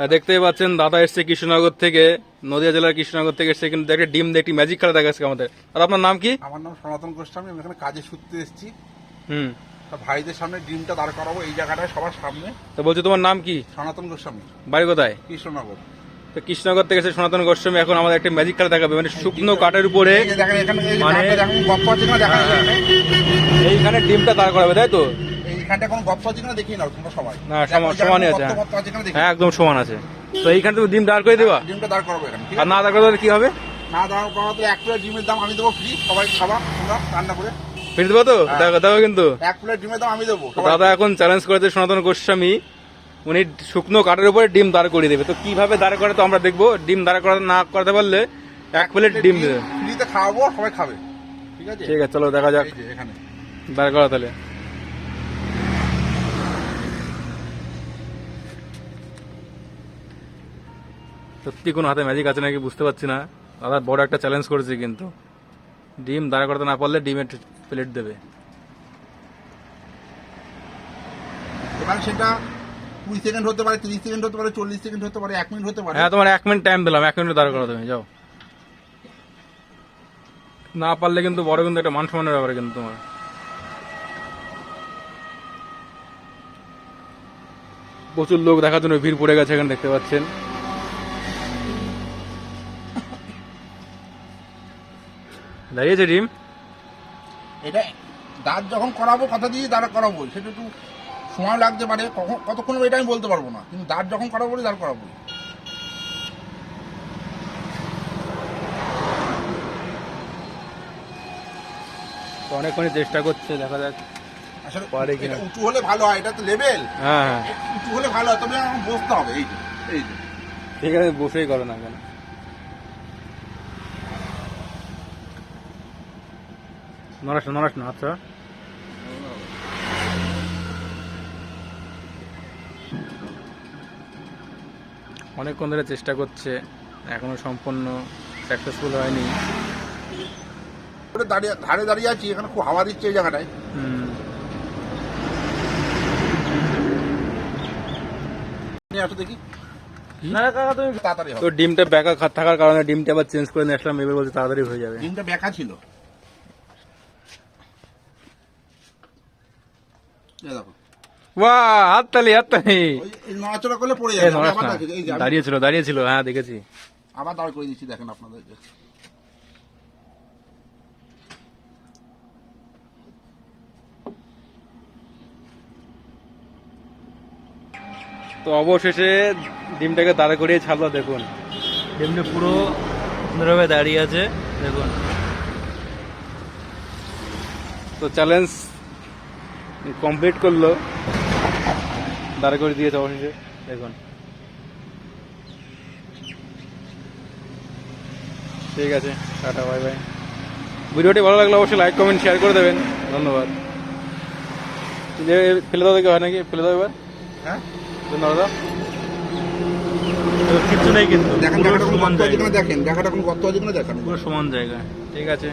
আহ, দেখতেই পাচ্ছেন দাদা এসছে কৃষ্ণনগর থেকে নদিয়া জেলার কৃষ্ণনগর থেকে এসছে কিন্তু একটা ডিম দিয়ে একটি ম্যাজিক খেলা দেখাচ্ছে আমাদের। আর আপনার নাম কি? আমার নাম সনাতন গোস্বামী আমি এখানে কাজে সূত্রে এসেছি। হুম। ভাইদের সামনে ডিমটা দাঁড় করাবো এই জায়গাটায় সবার সামনে। তো বলছি তোমার নাম কি? সনাতন গোস্বামী। বাড়ি কোথায়? কৃষ্ণনগর। তো কৃষ্ণনগর থেকে এসে সনাতন গোস্বামী এখন আমাদের একটা ম্যাজিক খেলা দেখাবে মানে শুকনো কাঠের উপরে। মানে- দেখা যায় এইখানে ডিমটা দাঁড় করাবে তাই তো? এইখানটা কোনো গপ্প আছে কিনা দেখি নাও তোমরা সবাই। না, সমান- সমানই আছে, কোনো আছে কিনা দেখি হ্যাঁ একদম সমান আছে। তো এইখানে ডিম দাঁড় করে দেবা? ডিমটা দাঁড় করাবো এখানে আর না দাঁড় করে কি হবে? না দাঁড় এক প্লেট ডিমের দাম আমি দেবো ফ্রি সবাই খাবা তোমরা রান্না করে। ফিরে দেবো তো? হ্যাঁ। কিন্তু। এক প্লেট ডিমের দাম আমি দেবো দাদা এখন চ্যালেঞ্জ করেছে সনাতন গোস্বামী উনি শুকনো কাঠের উপরে ডিম দাঁড় করিয়ে দেবে। তো কীভাবে দাঁড় করে তো আমরা দেখব ডিম দাঁড় করা না করতে পারলে এক প্লেট ডিম দেবে। ফ্রিতে খাওয়াবো সবাই খাবে ঠিক আছে? ঠিক আছে চলো দেখা যাক। এখানে। দাঁড় করা তাহলে। সত্যি কোনো হাতে ম্যাজিক আছে নাকি বুঝতে পারছি না। দাদা বড় একটা চ্যালেঞ্জ করেছে কিন্তু। ডিম দাঁড়া করতে না পারলে ডিমের প্লেট দেবে। এবার সেটা কুড়ি সেকেন্ড হতে পারে তিরিশ সেকেন্ড হতে পারে চল্লিশ সেকেন্ড হতে পারে এক মিনিট হতে পারে। হ্যাঁ তোমার এক মিনিট টাইম দিলাম এক মিনিট দাঁড় করো তুমি যাও। না পারলে কিন্তু বড় কিন্তু একটা মান সম্মানের ব্যাপার কিন্তু তোমার। প্রচুর লোক দেখার জন্য ভিড় পড়ে গেছে এখানে দেখতে পাচ্ছেন। দাঁড়িয়েছে ডিম এটা দাঁত যখন করাবো কথা দিয়ে দাঁড় করাবো সেটা একটু সময় লাগতে পারে। কখন কতক্ষণ এটা আমি বলতে পারব না কিন্তু দাঁত যখন করাবো বলে দাঁড় করাবো। তো অনেকক্ষণই চেষ্টা করছে দেখা যাক আসলে পারে কিনা। উঁচু হলে ভালো হয় এটা তো লেভেল হ্যাঁ হ্যাঁ। উঁচু হলে ভালো হয় তবে বসতে হবে এই যে এই যে। ঠিক আছে বসেই করো না কেন? নড়াস নড়াস না আচ্ছা। অনেকক্ষণ ধরে চেষ্টা করছে এখনও সম্পূর্ণ সাকসেসফুল হয়নি। দাঁড়িয়ে ধারে দাঁড়িয়ে আছি এখানে খুব হাওয়া দিচ্ছে এই জায়গাটায়। আসো দেখি? তো ডিমটা ব্যাকা থাকার কারণে ডিমটা আবার চেঞ্জ করে নিয়ে আসলাম এবার বলছে তাড়াতাড়ি হয়ে যাবে। ডিমটা বেঁকা ছিল এই দেখো বাহ হাততালি হাততালি নড়াচড়া করলে পড়ে যাবে আবার না এই যে আমি দাঁড়িয়েছিল দাঁড়িয়েছিল হ্যাঁ দেখেছি। আবার দাঁড় করে দিচ্ছি দেখেন আপনাদেরকে। তো অবশেষে ডিমটাকে দাঁড়া করিয়ে ছাড়লো দেখুন। ডিমটা পুরো সুন্দরভাবে দাঁড়িয়ে আছে দেখুন। তো চ্যালেঞ্জ কমপ্লিট করল। দাঁড়া করে দিয়েছে অবশেষে দেখুন। ঠিক আছে টাটা বাই বাই ভিডিওটি ভালো লাগলে অবশ্যই লাইক কমেন্ট শেয়ার করে দেবেন। ধন্যবাদ। ফেলে দাও দেখে হয় নাকি? ফেলে দাও এবার। হ্যাঁ? ধন্যবাদ কিছু নেই কিন্তু। দেখেন দেখাটা কোনো সমান গর্ত আছে কিনা দেখেন। দেখাটা কোনো গর্ত আছে কিনা দেখেন। পুরো সমান জায়গা। ঠিক আছে।